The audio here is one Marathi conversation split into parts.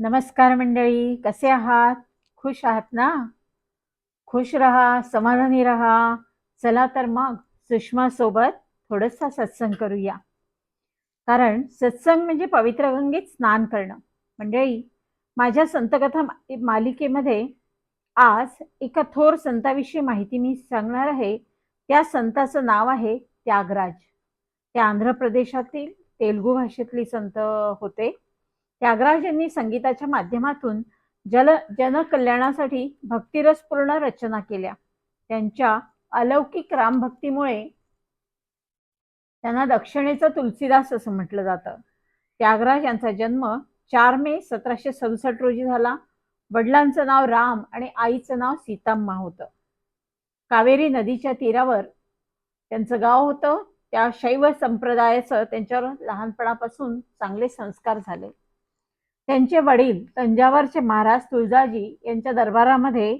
नमस्कार मंडळी कसे आहात? खुश आहात ना? खुश रहा समाधानी रहा. चला तर मग सुषमा सोबत थोडंसं सत्संग करूया. कारण सत्संग म्हणजे पवित्र गंगेत स्नान करणं. मंडळी माझ्या संतकथा मालिकेमध्ये आज एका थोर संताविषयी माहिती मी सांगणार आहे. त्या संताचं नाव आहे त्यागराज. ते आंध्र प्रदेशातील तेलुगू भाषेतली संत होते. त्यागराज यांनी संगीताच्या माध्यमातून जल जनकल्याणासाठी भक्तिरसपूर्ण रचना केल्या. त्यांच्या अलौकिक रामभक्तीमुळे त्यांना दक्षिणेचा तुलसीदास असं म्हटलं जातं. त्यागराज यांचा जन्म चार मे सतराशे सदुसष्ट रोजी झाला. वडिलांचं नाव राम आणि आईचं नाव सीताम्मा होतं. कावेरी नदीच्या तीरावर त्यांचं गाव होतं. त्या शैव संप्रदायाचं त्यांच्यावर लहानपणापासून चांगले संस्कार झाले. त्यांचे वडील तंजावरचे महाराज तुळजाजी यांच्या दरबारामध्ये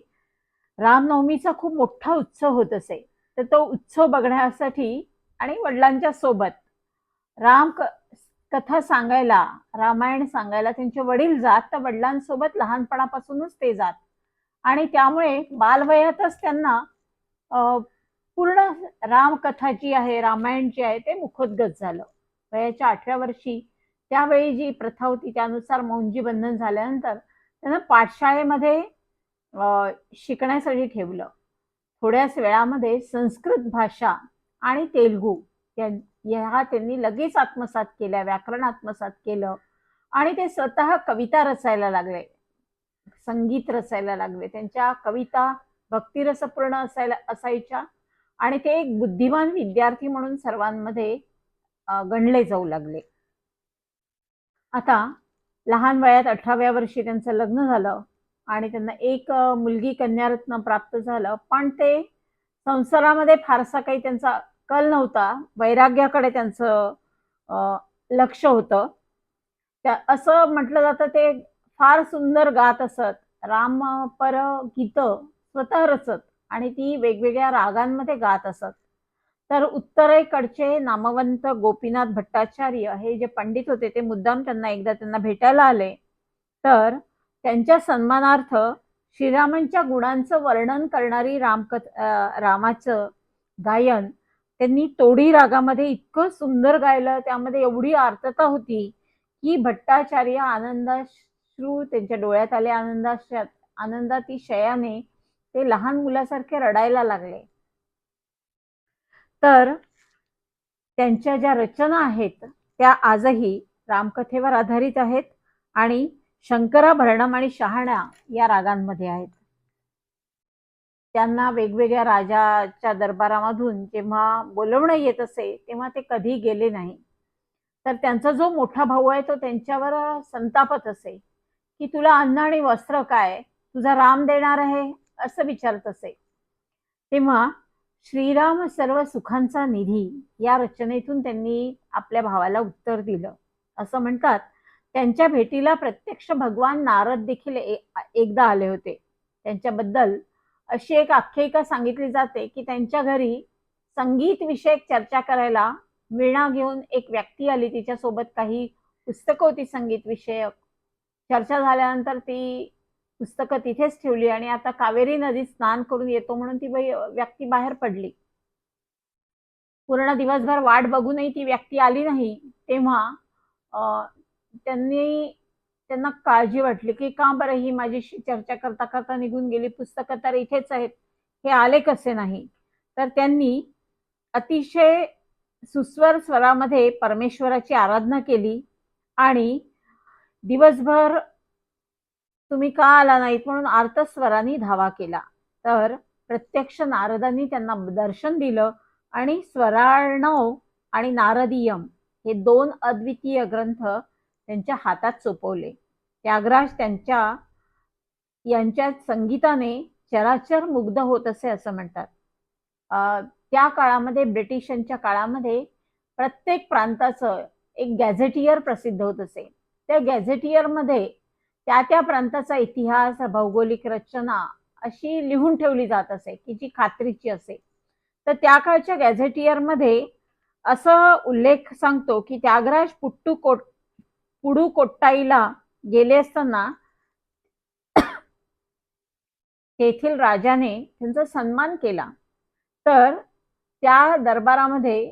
रामनवमीचा खूप मोठा उत्सव होत असे. तर तो उत्सव बघण्यासाठी आणि वडिलांच्या सोबत राम क कथा सांगायला रामायण सांगायला त्यांचे वडील जात तर वडिलांसोबत लहानपणापासूनच ते जात. आणि त्यामुळे बालवयातच त्यांना अं, पूर्ण रामकथा जी आहे रामायण जी आहे ते मुखोद्गत झालं. वयाच्या आठव्या वर्षी त्यावेळी जी प्रथा होती त्यानुसार मौंजी बंधन झाल्यानंतर त्यांना पाठशाळेमध्ये शिकण्यासाठी ठेवलं. थोड्याच वेळामध्ये संस्कृत भाषा आणि तेलगू या ह्या त्यांनी लगेच आत्मसात केल्या व्याकरण आत्मसात केलं आणि ते स्वतः कविता रचायला लागले. संगीत रचायला लागले. त्यांच्या कविता भक्तिरसपूर्ण असायला असायच्या आणि ते एक बुद्धिमान विद्यार्थी म्हणून सर्वांमध्ये गणले जाऊ लागले. आता लहान वयात अठराव्या वर्षी त्यांचं लग्न झालं आणि त्यांना एक मुलगी कन्यारत्न प्राप्त झालं. पण ते संसारामध्ये फारसा काही त्यांचा कल नव्हता. वैराग्याकडे त्यांचं लक्ष होतं. त्या असं म्हटलं जातं ते फार सुंदर गात असत. राम पर गीतं स्वतः रचत आणि ती वेगवेगळ्या रागांमध्ये गात असत. तर उत्तरेकडचे नामवंत गोपीनाथ भट्टाचार्य हे जे पंडित होते ते मुद्दाम त्यांना एकदा त्यांना भेटायला आले. तर त्यांच्या सन्मानार्थ श्रीरामांच्या गुणांचं वर्णन करणारी रामकथ रामाचं गायन त्यांनी तोडी रागामध्ये इतकं सुंदर गायलं त्यामध्ये एवढी आर्तता होती की भट्टाचार्य आनंदाश्रू त्यांच्या डोळ्यात आले. आनंदाश आनंदाती शयाने ते लहान मुलासारखे रडायला लागले. तर त्यांच्या ज्या रचना आहेत त्या आजही रामकथेवर आधारित आहेत आणि शंकराभरणम आणि शहाणा या रागांमध्ये आहेत. त्यांना वेगवेगळ्या राजाच्या दरबारामधून जेव्हा बोलवणं येत असे तेव्हा ते कधी गेले नाही. तर त्यांचा जो मोठा भाऊ आहे तो त्यांच्यावर संतापत असे की तुला अन्न आणि वस्त्र काय? तुझा राम देणार आहे असं विचारत असे. तेव्हा श्रीराम सर्व सुखांचा निधी या रचनेतून त्यांनी आपल्या भावाला उत्तर दिलं. असं म्हणतात त्यांच्या भेटीला प्रत्यक्ष भगवान नारद देखील ए- एकदा आले होते. त्यांच्याबद्दल अशी एक आख्यायिका सांगितली जाते की त्यांच्या घरी संगीत विषयक चर्चा करायला वीणा घेऊन एक व्यक्ती आली. तिच्यासोबत काही पुस्तकं होती संगीत विषयक. चर्चा झाल्यानंतर ती पुस्तकं तिथेच ठेवली आणि आता कावेरी नदीत स्नान करून येतो म्हणून ती बाई व्यक्ती बाहेर पडली. पूर्ण दिवसभर वाट बघूनही ती व्यक्ती आली नाही तेव्हा त्यांनी त्यांना काळजी वाटली की का बरं ही माझी चर्चा करता करता निघून गेली पुस्तकं तर इथेच आहेत हे आले कसे नाही? तर त्यांनी अतिशय सुस्वर स्वरामध्ये परमेश्वराची आराधना केली आणि दिवसभर तुम्ही का आला नाहीत म्हणून आर्तस्वरांनी धावा केला. तर प्रत्यक्ष नारदांनी त्यांना दर्शन दिलं आणि स्वरार्णव आणि नारदीयम हे दोन अद्वितीय ग्रंथ त्यांच्या हातात सोपवले. त्यागराज त्यांच्या यांच्या संगीताने चराचर मुग्ध होत असे असं म्हणतात. त्या काळामध्ये ब्रिटिशांच्या काळामध्ये प्रत्येक प्रांताचं एक गॅझेटियर प्रसिद्ध होत असे. त्या गॅझेटियरमध्ये त्या त्या प्रांताचा इतिहास भौगोलिक रचना अशी लिहून ठेवली जात असे की जी खात्रीची असे. तर त्या काळच्या गॅझेटियरमध्ये असं उल्लेख सांगतो की त्यागराज पुट्टू कोट पुडू कोट्टाईला गेले असताना तेथील राजाने त्यांचा सन्मान केला. तर त्या दरबारामध्ये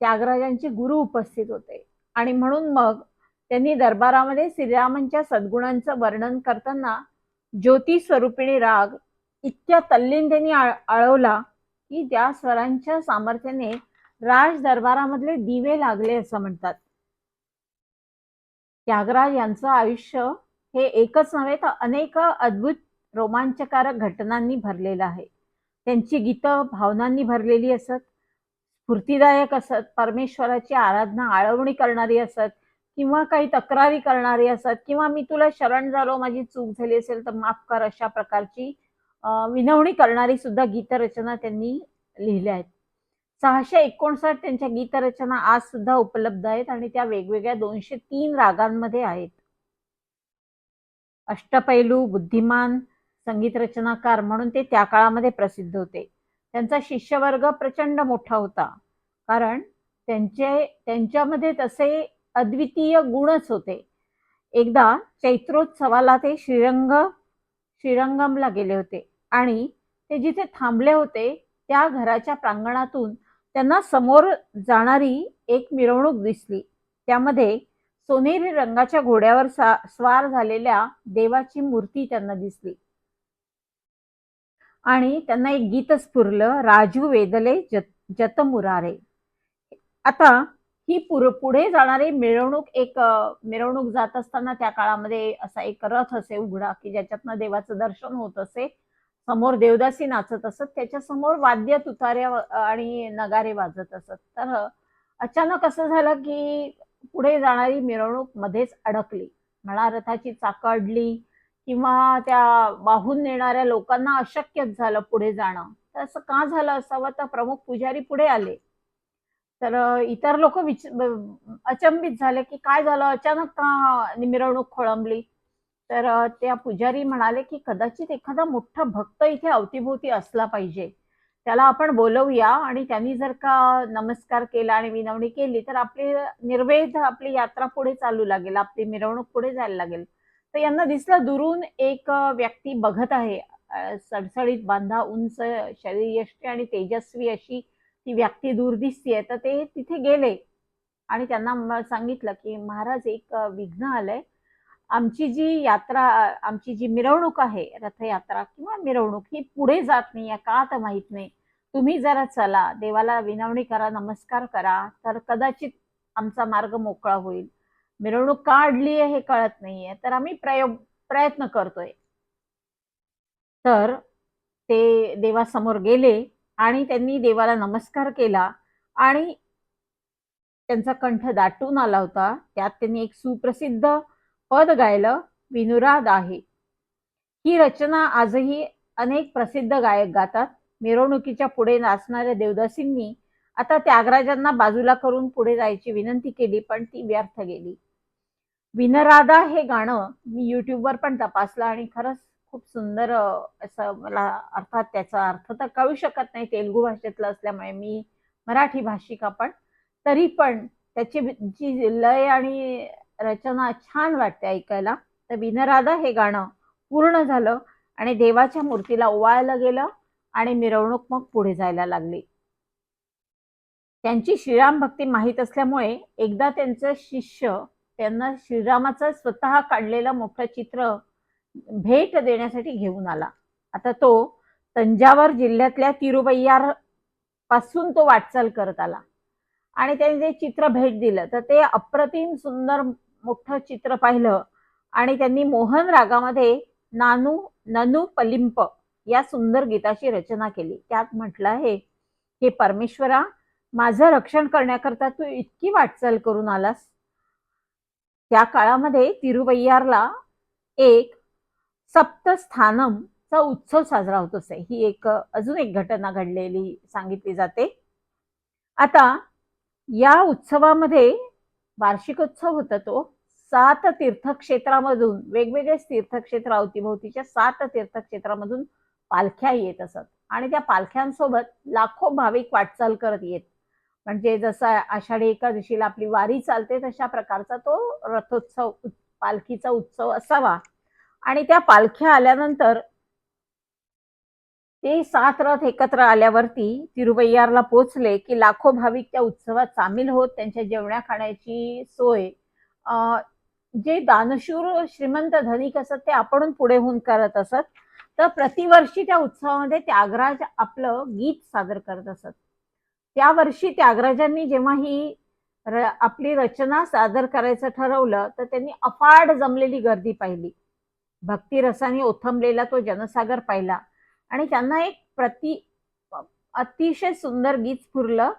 त्यागराजांचे गुरु उपस्थित होते. आणि म्हणून मग त्यांनी दरबारामध्ये श्रीरामांच्या सद्गुणांचं वर्णन करताना ज्योती स्वरूपिणी राग इतक्या तल्लीनतेने आळवला की त्या स्वरांच्या सामर्थ्याने राज दरबारामधले दिवे लागले असं म्हणतात. त्यागराज यांचं आयुष्य हे एकच नव्हे तर अनेक अद्भुत रोमांचकारक घटनांनी भरलेलं आहे. त्यांची गीतं भावनांनी भरलेली असत स्फूर्तिदायक असत परमेश्वराची आराधना आळवणी करणारी असत किंवा काही तक्रारी करणारी असतात किंवा मी तुला शरण झालो माझी चूक झाली असेल तर माफ कर अशा प्रकारची विनवणी करणारी सुद्धा गीतरचना त्यांनी लिहिल्या आहेत. सहाशे एकोणसाठ त्यांच्या गीतरचना आज सुद्धा उपलब्ध आहेत आणि त्या वेगवेगळ्या दोनशे तीन रागांमध्ये आहेत. अष्टपैलू बुद्धिमान संगीत रचनाकार म्हणून ते त्या काळामध्ये प्रसिद्ध होते. त्यांचा शिष्यवर्ग प्रचंड मोठा होता. कारण त्यांचे त्यांच्यामध्ये तसे अद्वितीय गुणच होते. एकदा चैत्रोत्सवाला ते श्रीरंग श्रीरंगमला गेले होते आणि ते जिथे थांबले होते त्या घराच्या प्रांगणातून त्यांना समोर जाणारी एक मिरवणूक दिसली. त्यामध्ये सोनेरी रंगाच्या घोड्यावर सा स्वार झालेल्या देवाची मूर्ती त्यांना दिसली. आणि त्यांना एक गीत स्फुरलं राजू वेदले जत जत मुरारे. आता ही पुढे जाणारी मिरवणूक एक मिरवणूक जात असताना त्या काळामध्ये असा एक रथ असे उघडा की ज्याच्यातनं देवाचं दर्शन होत असे. समोर देवदासी नाचत असत त्याच्यासमोर वाद्य तुतार्या आणि नगारे वाजत असत. तर अचानक असं झालं की पुढे जाणारी मिरवणूक मध्येच अडकली. म्हणा रथाची चाकं अडली किंवा त्या वाहून नेणाऱ्या लोकांना अशक्यच झालं पुढे जाणं. तर असं का झालं असावं? तर प्रमुख पुजारी पुढे आले. तर इतर लोक विच अचंबित झाले की काय झालं? अचानक का मिरवणूक खोळंबली? तर त्या पुजारी म्हणाले की कदाचित एखादा मोठा भक्त इथे अवतीभोवती असला पाहिजे. त्याला आपण बोलवूया आणि त्यांनी जर का नमस्कार केला आणि विनवणी केली तर आपली निर्वेध आपली यात्रा पुढे चालू लागेल आपली मिरवणूक पुढे जायला लागेल. तर यांना दिसलं दुरून एक व्यक्ती बघत आहे. सडसडीत बांधा उंच शरीरयष्टी आणि तेजस्वी अशी ती व्यक्ती दूर दिसतीये तर ते तिथे गेले. आणि त्यांना सांगितलं की महाराज एक विघ्न आलंय. आमची जी यात्रा आमची जी मिरवणूक आहे रथयात्रा किंवा मिरवणूक ही पुढे जात नाही का तर माहीत नाही. तुम्ही जरा चला देवाला विनवणी करा नमस्कार करा तर कदाचित आमचा मार्ग मोकळा होईल. मिरवणूक काढली आहे हे कळत नाहीये तर आम्ही प्रयोग प्रयत्न करतोय. तर ते देवासमोर गेले. आणि त्यांनी देवाला नमस्कार केला आणि त्यांचा कंठ दाटून आला होता. त्यात त्यांनी एक सुप्रसिद्ध पद गायलं विनुराद आहे. ही रचना आजही अनेक प्रसिद्ध गायक गातात. मिरवणुकीच्या पुढे नाचणाऱ्या देवदासींनी आता त्यागराजांना बाजूला करून पुढे जायची विनंती केली पण ती व्यर्थ गेली. विनराधा हे गाणं मी युट्यूबवर पण तपासलं आणि खरंच खूप सुंदर असं मला अर्थात त्याचा अर्थ तर कळू शकत नाही. तेलुगू भाषेतलं असल्यामुळे मी मराठी भाषिक आपण तरी पण त्याची जी लय आणि रचना छान वाटते ऐकायला. तर विनराधा हे गाणं पूर्ण झालं आणि देवाच्या मूर्तीला ओवाळलं गेलं आणि मिरवणूक मग पुढे जायला लागली. त्यांची श्रीराम भक्ती माहीत असल्यामुळे एकदा त्यांचं शिष्य त्यांना श्रीरामाचं स्वतः काढलेलं मोठं चित्र भेट देण्यासाठी घेऊन आला. आता तो तंजावर जिल्ह्यातल्या तिरुबय्यारपासून तो वाटचाल करत आला. आणि त्याने ते चित्र भेट दिलं तर ते अप्रतिम सुंदर मोठं चित्र पाहिलं आणि त्यांनी मोहन रागामध्ये नानू ननू पलिंप या सुंदर गीताची रचना केली. त्यात म्हटलं आहे हे परमेश्वरा माझं रक्षण करण्याकरता तू इतकी वाटचाल करून आलास. त्या काळामध्ये तिरुवैयारला एक सप्तस्थानमचा उत्सव साजरा होत असे. ही एक अजून एक घटना घडलेली सांगितली जाते. आता या उत्सवामध्ये वार्षिकोत्सव होता तो. सात तीर्थक्षेत्रामधून वेगवेगळे तीर्थक्षेत्र अवतीभोवतीच्या सात तीर्थक्षेत्रामधून पालख्या येत असत. आणि त्या पालख्यांसोबत लाखो भाविक वाटचाल करत येत. म्हणजे जसं आषाढी एकादशीला आपली वारी चालते तशा प्रकारचा तो रथोत्सव पालखीचा उत्सव असावा. आणि त्या पालख्या आल्यानंतर ते सात रथ एकत्र आल्यावरती तिरुवैयारला पोचले की लाखो भाविक त्या उत्सवात सामील होत त्यांच्या जेवण्या खाण्याची सोय. जे दानशूर श्रीमंत धनिक असत ते आपण पुढे होऊन करत असत. तर प्रतिवर्षी त्या उत्सवामध्ये त्यागराज आपलं गीत सादर करत असत. त्या वर्षी त्यागराजांनी जेव्हा ही र- आपली रचना सादर करायचं ठरवलं तर त्यांनी अफाट जमलेली गर्दी पाहिली. भक्तिरसाने ओथंबलेला तो जनसागर पाहिला. आणि त्यांना एक प्रति अतिशय सुंदर गीत स्फुरलं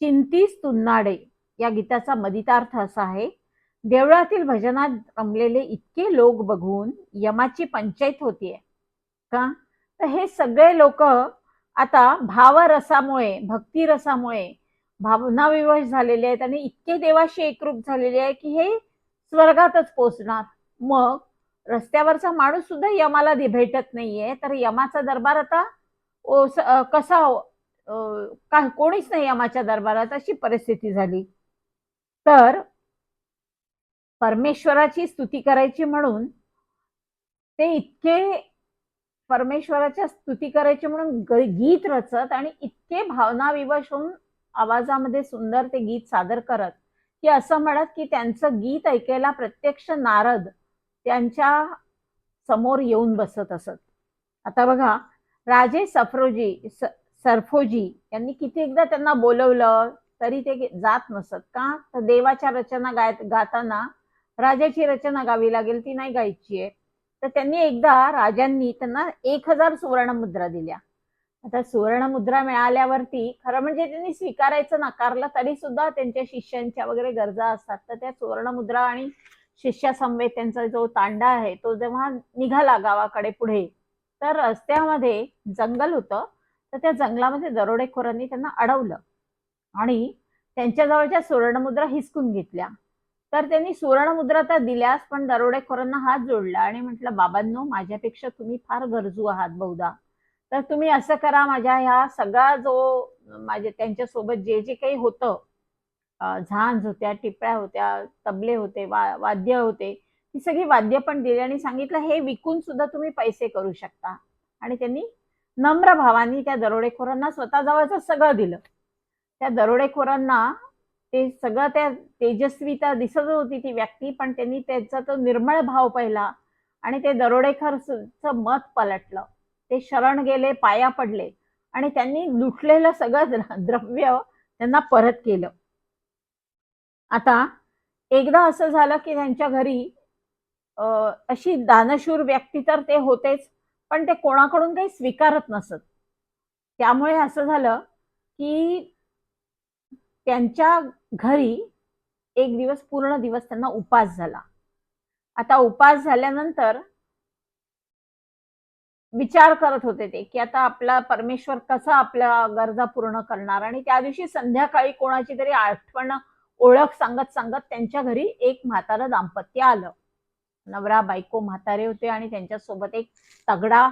चिंतीस तुन्नाडे. या गीताचा मदितार्थ असा आहे देवळातील भजनात रमलेले इतके लोक बघून यमाची पंचायत होतीये. का? तर हे सगळे लोक आता भावरसामुळे भक्तिरसामुळे भावनाविवश झालेले आहेत आणि इतके देवाशी एकरूप झालेले आहे की हे स्वर्गातच पोचणार. मग रस्त्यावरचा माणूस सुद्धा यमाला भेटत नाहीये. तर यमाचा दरबार आता ओस- कसा का कोणीच नाही यमाच्या दरबारात अशी परिस्थिती झाली. तर परमेश्वराची स्तुती करायची म्हणून ते इतके परमेश्वराच्या स्तुती करायची म्हणून गीत रचत आणि इतके भावनाविवश होऊन आवाजामध्ये सुंदर ते गीत सादर करत की असं म्हणत की त्यांचं गीत ऐकायला प्रत्यक्ष नारद त्यांच्यासमोर येऊन बसत असत. आता बघा राजे सफरोजी स- सरफोजी यांनी किती एकदा त्यांना बोलवलं तरी ते जात नसत. का? तर देवाच्या रचना गाय गाताना राजाची रचना गावी लागेल ती नाही गायची आहे. तर त्यांनी एकदा राजांनी त्यांना एक हजार सुवर्ण मुद्रा दिल्या. आता सुवर्ण मुद्रा मिळाल्यावरती खरं म्हणजे त्यांनी स्वीकारायचं नाकारलं तरी सुद्धा त्यांच्या शिष्यांच्या वगैरे गरजा असतात. तर त्या सुवर्ण मुद्रा आणि शिष्यासमवेत त्यांचा जो तांडा आहे तो जेव्हा निघाला गावाकडे पुढे तर रस्त्यामध्ये जंगल होतं. तर त्या जंगलामध्ये दरोडेखोरांनी त्यांना अडवलं आणि त्यांच्याजवळच्या सुवर्णमुद्रा हिसकून घेतल्या. तर त्यांनी सुवर्णमुद्रा तर दिल्यास पण दरोडेखोरांना हात जोडला आणि म्हटलं बाबांनो माझ्यापेक्षा तुम्ही फार गरजू आहात बहुधा. तर तुम्ही असं करा माझ्या ह्या सगळा जो माझे त्यांच्यासोबत जे जे काही होतं झांज होत्या टिपळ्या होत्या तबले होते वा वाद्य होते ही सगळी वाद्य पण दिली आणि सांगितलं हे विकून सुद्धा तुम्ही पैसे करू शकता. आणि त्यांनी नम्र भावानी त्या दरोडेखोरांना स्वतःजवळचं सगळं दिलं. त्या दरोडेखोरांना ते सगळं त्या तेजस्वीता दिसत होती ती व्यक्ती पण त्यांनी त्याचा तो निर्मळ भाव पाहिला आणि ते दरोडेखोरचं मत पलटलं. ते शरण गेले पाया पडले आणि त्यांनी लुटलेलं सगळं द्रव्य त्यांना परत केलं. आता एकदा असं झालं की त्यांच्या घरी अशी दानशूर व्यक्ती तर ते होतेच पण ते कोणाकडून काही स्वीकारत नसत. त्यामुळे असं झालं की त्यांच्या घरी एक दिवस पूर्ण दिवस त्यांना उपास झाला. आता उपास झाल्यानंतर विचार करत होते ते की आता आपला परमेश्वर कसा आपल्या गरजा पूर्ण करणार आणि त्या दिवशी संध्याकाळी कोणाची तरी आठवण ओळख सांगत सांगत त्यांच्या घरी एक म्हातारं दाम्पत्य आलं. नवरा बायको म्हातारे होते आणि त्यांच्यासोबत एक तगडा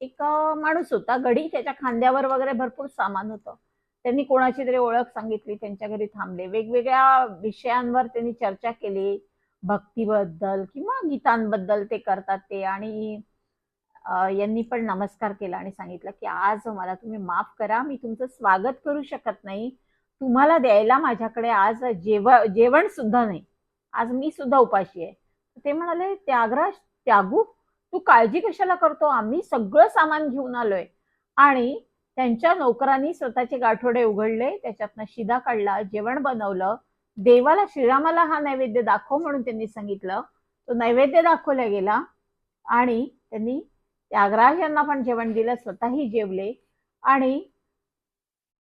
एक माणूस होता. गडी त्याच्या खांद्यावर वगैरे भरपूर सामान होतं. त्यांनी कोणाची तरी ओळख सांगितली त्यांच्या घरी थांबले. वेगवेगळ्या विषयांवर त्यांनी चर्चा केली. भक्तीबद्दल किंवा गीतांबद्दल ते करतात ते. आणि यांनी पण नमस्कार केला आणि सांगितलं की आज मला तुम्ही माफ करा. मी तुमचं स्वागत करू शकत नाही. तुम्हाला द्यायला माझ्याकडे आज जेव जेवण सुद्धा नाही. आज मी सुद्धा उपाशी आहे. ते म्हणाले त्यागराज त्यागू तू काळजी कशाला करतो? आम्ही सगळं सामान घेऊन आलोय. आणि त्यांच्या नोकरांनी स्वतःचे गाठोडे उघडले त्याच्यातनं शिदा काढला जेवण बनवलं. देवाला श्रीरामाला हा नैवेद्य दाखव म्हणून त्यांनी सांगितलं. तो नैवेद्य दाखवला गेला आणि त्यांनी त्यागराज यांना पण जेवण दिलं स्वतःही जेवले आणि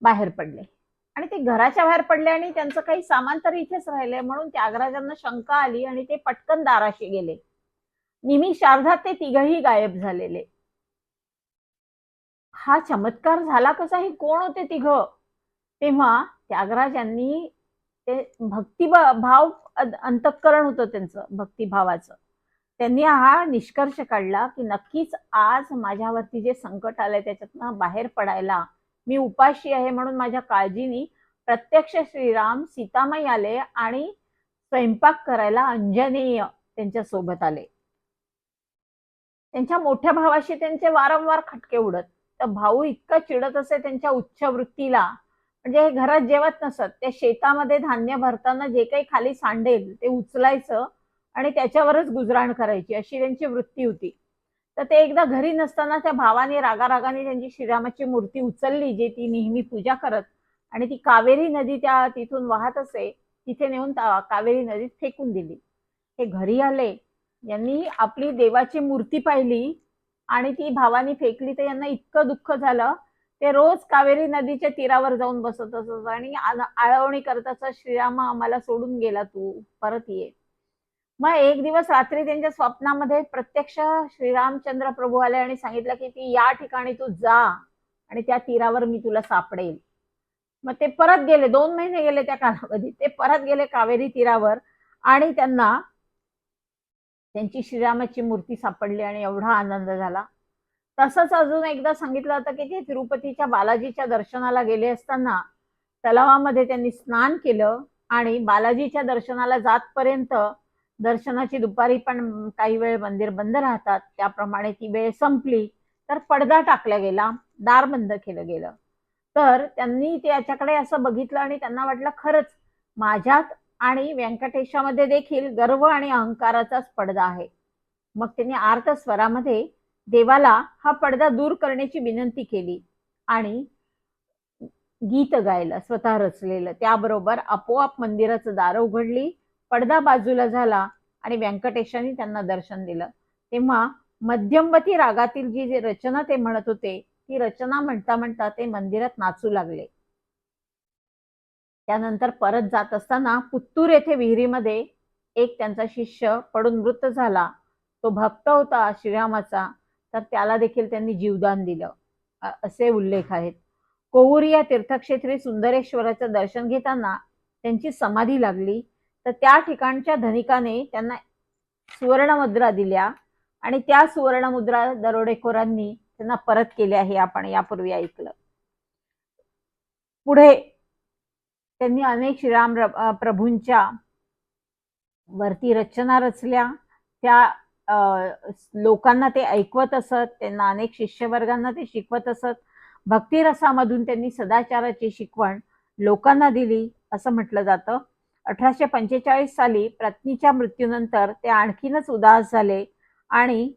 बाहेर पडले. आणि ते घराच्या बाहेर पडले आणि त्यांचं काही सामान तर इथेच राहिले म्हणून त्यागराजांना शंका आली आणि ते पटकन दाराशी गेले. निमी शारदा ते तिघही गायब झालेले. हा चमत्कार झाला कसा? हे कोण होते तिघ? तेव्हा त्यागराज यांनी ते भक्ती भाव अंतःकरण होतं त्यांचं भक्तिभावाचं. त्यांनी हा निष्कर्ष काढला की नक्कीच आज माझ्यावरती जे संकट आलंय त्याच्यातनं बाहेर पडायला मी उपाशी आहे म्हणून माझ्या काळजीनी प्रत्यक्ष श्रीराम सीतामाई आले आणि स्वयंपाक करायला अंजनेय त्यांच्यासोबत आले. त्यांच्या मोठ्या भावाशी त्यांचे वारंवार खटके उडत. तर भाऊ इतका चिडत असे त्यांच्या उच्च वृत्तीला म्हणजे हे घरात जेवत नसत. त्या शेतामध्ये धान्य भरताना जे काही खाली सांडेल ते उचलायचं आणि त्याच्यावरच गुजराण करायची अशी त्यांची वृत्ती होती. तर ते एकदा घरी नसताना त्या भावाने रागारागाने त्यांची श्रीरामाची मूर्ती उचलली जी ती नेहमी पूजा करत. आणि ती कावेरी नदी त्या तिथून वाहत असे तिथे नेऊन कावेरी नदीत फेकून दिली. हे घरी आले यांनी आपली देवाची मूर्ती पाहिली आणि ती भावानी फेकली. तर यांना इतकं दुःख झालं ते रोज कावेरी नदीच्या तीरावर जाऊन बसत असत आणि आळवणी करत असत श्रीरामा आम्हाला सोडून गेला तू परत ये. मग एक दिवस रात्री त्यांच्या स्वप्नामध्ये प्रत्यक्ष श्रीरामचंद्र प्रभू आले आणि सांगितलं की ती या ठिकाणी तू जा आणि त्या तीरावर मी तुला सापडेल. मग ते परत गेले दोन महिने गेले त्या कालावधीत. ते परत गेले कावेरी तीरावर आणि त्यांना त्यांची श्रीरामाची मूर्ती सापडली आणि एवढा आनंद झाला. तसंच अजून एकदा सांगितलं होतं की ते तिरुपतीच्या बालाजीच्या दर्शनाला गेले असताना तलावामध्ये त्यांनी स्नान केलं आणि बालाजीच्या दर्शनाला जातपर्यंत दर्शनाची दुपारी पण काही वेळ मंदिर बंद राहतात त्याप्रमाणे ती वेळ संपली तर पडदा टाकला गेला दार बंद केलं गेलं. तर त्यांनी त्याच्याकडे असं बघितलं आणि त्यांना वाटलं खरंच माझ्यात आणि व्यंकटेशामध्ये देखील गर्व आणि अहंकाराचाच पडदा आहे. मग त्यांनी आर्त स्वरामध्ये देवाला हा पडदा दूर करण्याची विनंती केली आणि गीत गायलं स्वतः रचलेलं. त्याबरोबर आपोआप मंदिराचं दार उघडली पडदा बाजूला झाला आणि व्यंकटेशांनी त्यांना दर्शन दिलं. तेव्हा मध्यमवती रागातील जी जी रचना ते म्हणत होते ती रचना म्हणता म्हणता ते मंदिरात नाचू लागले. त्यानंतर परत जात असताना पुत्तूर येथे विहिरीमध्ये एक त्यांचा शिष्य पडून मृत झाला. तो भक्त होता श्रीरामाचा तर त्याला देखील त्यांनी जीवदान दिलं. असे उल्लेख आहेत. कोवूर या तीर्थक्षेत्री सुंदरेश्वराचं दर्शन घेताना त्यांची समाधी लागली. तर त्या ठिकाणच्या धनिकाने त्यांना सुवर्णमुद्रा दिल्या आणि त्या सुवर्णमुद्रा दरोडेखोरांनी त्यांना परत केल्या हे आपण यापूर्वी ऐकलं. पुढे त्यांनी अनेक श्रीराम प्रभूंच्या वरती रचना रचल्या. त्या लोकांना ते ऐकवत असत त्यांना अनेक शिष्यवर्गांना ते शिकवत असत. भक्तिरसामधून त्यांनी सदाचाराची शिकवण लोकांना दिली असं म्हटलं जातं. अठराशे पंचेचाळीस साली पत्नीच्या मृत्यूनंतर ते आणखीनच उदास झाले आणि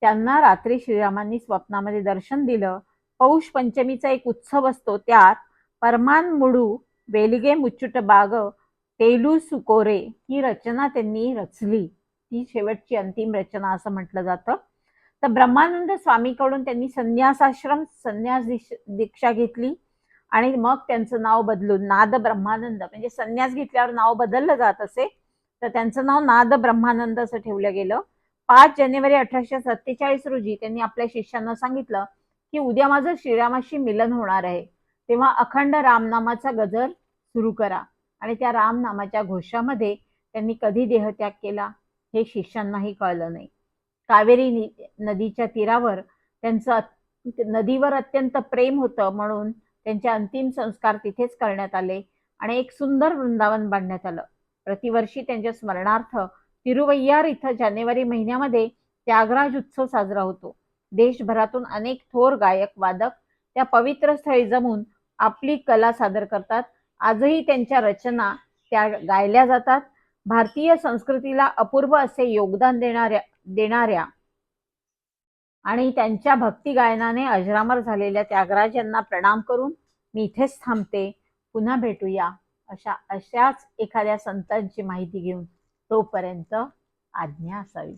त्यांना रात्री श्रीरामांनी स्वप्नामध्ये दर्शन दिलं. पौष पंचमीचा एक उत्सव असतो त्यात परमान मुडू वेलिगे मुच्चुट बाग तेलू सुकोरे ही रचना त्यांनी रचली. ती शेवटची अंतिम रचना असं म्हटलं जातं. तर ब्रह्मानंद स्वामीकडून त्यांनी संन्यासाश्रम संन्यास दीक्षा घेतली. आणि मग त्यांचं नाव बदलून नाद ब्रह्मानंद म्हणजे संन्यास घेतल्यावर नाव बदललं जात असे तर त्यांचं नाव नाद ब्रह्मानंद असं ठेवलं गेलं. पाच जानेवारी अठराशे सत्तेचाळीस रोजी त्यांनी आपल्या शिष्यांना सांगितलं की उद्या माझं श्रीरामाशी मिलन होणार आहे. तेव्हा अखंड रामनामाचा गजर सुरू करा. आणि त्या रामनामाच्या घोषामध्ये त्यांनी कधी देहत्याग केला हे शिष्यांनाही कळलं नाही. कावेरी नदीच्या तीरावर त्यांचं नदीवर अत्यंत प्रेम होतं म्हणून त्यांचे अंतिम संस्कार तिथेच करण्यात आले आणि एक सुंदर वृंदावन बांधण्यात आलं. प्रतिवर्षी त्यांच्या स्मरणार्थ तिरुवय्यार इथं जानेवारी महिन्यामध्ये त्यागराज उत्सव साजरा होतो. देशभरातून अनेक थोर गायक वादक त्या पवित्र स्थळी जमून आपली कला सादर करतात. आजही त्यांच्या रचना त्या गायल्या जातात. भारतीय संस्कृतीला अपूर्व असे योगदान देणाऱ्या देणाऱ्या आणि त्यांच्या भक्ती गायनाने अजरामर झालेल्या त्यागराज यांना प्रणाम करून मी इथेच थांबते. पुन्हा भेटूया. अशा अशाच एखाद्या संतांची माहिती घेऊन तोपर्यंत आज्ञा असावी.